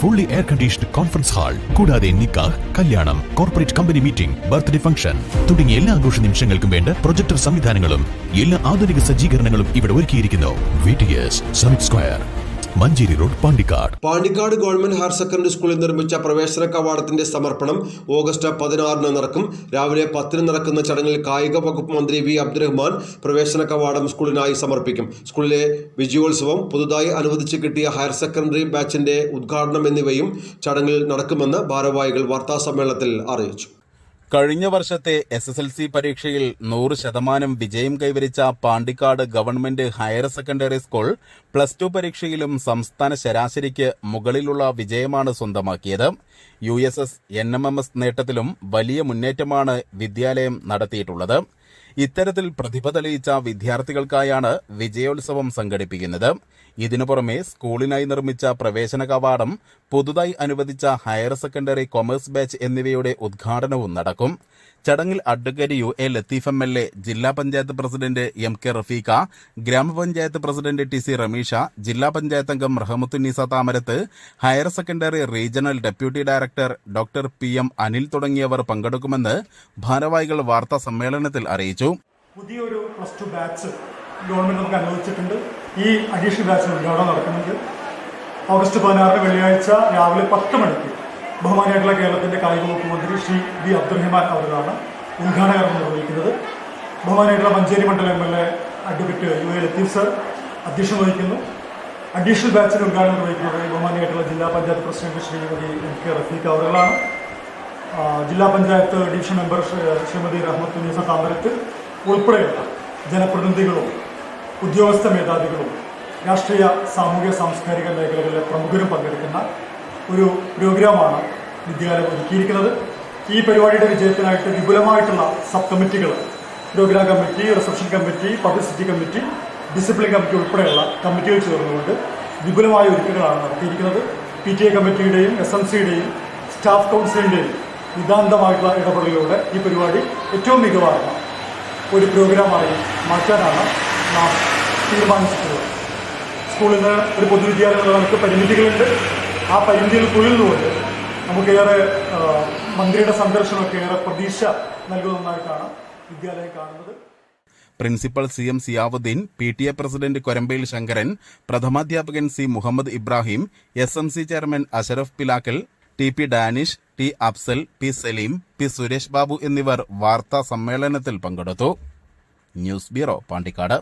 Fully air conditioned conference hall കൂടാതെ നിക്കാഹ് കല്യാണം corporate company meeting birthday function തുടങ്ങിയ എല്ലാ ആഘോഷ നിമിഷങ്ങൾക്കും വേണ്ട പ്രൊജക്ടർ സംവിധാനങ്ങളും എല്ലാ ആധുനിക സജ്ജീകരണങ്ങളും ഇവിടെ ഒരുക്കിയിരിക്കുന്നു. V T S square Manjeri road Pandikkad. Pandikkad government higher secondary സ്കൂളിൽ നിർമ്മിച്ച പ്രവേശന കവാടത്തിന്റെ സമർപ്പണം ഓഗസ്റ്റ് പതിനാറിന് നടക്കും. രാവിലെ പത്തിന് നടക്കുന്ന ചടങ്ങിൽ കായിക വകുപ്പ് മന്ത്രി വി. അബ്ദുറഹ്മാൻ പ്രവേശന കവാടം സ്കൂളിനായി സമർപ്പിക്കും. സ്കൂളിലെ വിജയോത്സവം പുതുതായി അനുവദിച്ച് കിട്ടിയ ഹയർ സെക്കൻഡറി ബാച്ചിന്റെ ഉദ്ഘാടനം എന്നിവയും ചടങ്ങിൽ നടക്കുമെന്ന് ഭാരവാഹികൾ വാർത്താ സമ്മേളനത്തിൽ അറിയിച്ചു. കഴിഞ്ഞ വർഷത്തെ എസ് എസ് എൽ സി പരീക്ഷയിൽ നൂറ് ശതമാനം വിജയം കൈവരിച്ച Pandikkad government higher secondary school plus two പരീക്ഷയിലും സംസ്ഥാന ശരാശരിക്ക് മുകളിലുള്ള വിജയമാണ് സ്വന്തമാക്കിയത്. U S S N M M S നേട്ടത്തിലും വലിയ മുന്നേറ്റമാണ് വിദ്യാലയം നടത്തിയിട്ടുള്ളത്. ഇത്തരത്തിൽ പ്രതിഭ തെളിയിച്ച വിദ്യാർത്ഥികൾക്കായാണ് വിജയോത്സവം സംഘടിപ്പിക്കുന്നത്. ഇതിനു പുറമെ സ്കൂളിനായി നിർമ്മിച്ച പ്രവേശന കവാടം പുതുതായി അനുവദിച്ച ഹയർ സെക്കൻഡറി കൊമേഴ്സ് ബാച്ച് എന്നിവയുടെ ഉദ്ഘാടനവും നടക്കും. ചടങ്ങിൽ advocate U A Latheef M L A ജില്ലാ panchayat president M K Rafeeqa ഗ്രാമപഞ്ചായത്ത് പ്രസിഡന്റ് ടി സി റമീഷ ജില്ലാ പഞ്ചായത്ത് അംഗം Rahmathunnisa Thamarath higher secondary regional deputy director doctor P M Anil തുടങ്ങിയവർ പങ്കെടുക്കുമെന്ന് ഭാരവാഹികൾ വാർത്താ സമ്മേളനത്തിൽ അറിയിച്ചു. പുതിയൊരു പ്ലസ് ടു ബാച്ച് ഗവൺമെന്റ് നമുക്ക് അനുവദിച്ചിട്ടുണ്ട്. ഈ അഡീഷണൽ ബാച്ചിന് ഉദ്ഘാടനം നടക്കുന്നുണ്ട്. ഓഗസ്റ്റ് പതിനാറിന് വെള്ളിയാഴ്ച രാവിലെ പത്ത് മണിക്ക് ബഹുമാനിയായിട്ടുള്ള കേരളത്തിന്റെ കായിക വകുപ്പ് മന്ത്രി ശ്രീ വി അബ്ദുറഹ്മാൻ അവരാണ് ഉദ്ഘാടന കർമ്മം നിർവഹിക്കുന്നത്. ബഹുമാനായിട്ടുള്ള മഞ്ചേരി മണ്ഡലം M L A advocate U A Latheef sir അധ്യക്ഷം വഹിക്കുന്നു. അഡീഷണൽ ബാച്ചിന് ഉദ്ഘാടനം നിർവഹിക്കുന്നത് ബഹുമാനായിട്ടുള്ള ജില്ലാ panchayat president Srimathi M K Rafeeq അവറുകളാണ് ജില്ലാ പഞ്ചായത്ത് ഡിവിഷൻ മെമ്പർ ശ്രീ- ശ്രീമതി റഹ്മത്ത് നീസ താമരത്ത് ഉൾപ്പെടെയുള്ള ജനപ്രതിനിധികളും ഉദ്യോഗസ്ഥ മേധാവികളും രാഷ്ട്രീയ സാമൂഹ്യ സാംസ്കാരിക മേഖലകളിലെ പ്രമുഖരും പങ്കെടുക്കുന്ന ഒരു പ്രോഗ്രാമാണ് വിദ്യാലയം ഒരുക്കിയിരിക്കുന്നത്. ഈ പരിപാടിയുടെ വിജയത്തിനായിട്ട് വിപുലമായിട്ടുള്ള സബ് കമ്മിറ്റികൾ programme committee reception committee publicity committee discipline committee ഉൾപ്പെടെയുള്ള കമ്മിറ്റികൾ ചേർന്നുകൊണ്ട് വിപുലമായ ഒരുക്കങ്ങളാണ് നടത്തിയിരിക്കുന്നത്. പി ടി എ കമ്മിറ്റിയുടെയും എസ് എം സിയുടെയും സ്റ്റാഫ് കൗൺസിലിന്റെയും നിതാന്തമായിട്ടുള്ള ഇടപെടലിലൂടെ ഈ പരിപാടി ഏറ്റവും മികവാർന്ന ഒരു പ്രോഗ്രാമായി മാറ്റാനാണ് നാം തീരുമാനിച്ചിട്ടുള്ളത്. സ്കൂളിൽ നിന്ന് ഒരു പൊതുവിദ്യാലയം നമുക്ക് പരിമിതികളുണ്ട്. ആ പരിധിയിൽ നിന്നുകൊണ്ട് നമുക്കേറെ മന്ത്രിയുടെ സന്ദർശനമൊക്കെ ഏറെ പ്രതീക്ഷ നൽകുന്നതായിട്ടാണ് വിദ്യാലയം കാണുന്നത്. Principal C M Ziyavudheen P T A president Korambayil Sankaran പ്രഥമാധ്യാപകൻ C Muhammad Ibrahim S M C chairman Ashraf Pilakkal T P Danish T Afzal P Saleem P Suresh Babu എന്നിവർ വാർത്താ സമ്മേളനത്തിൽ പങ്കെടുത്തു. News bureau Pandikkad.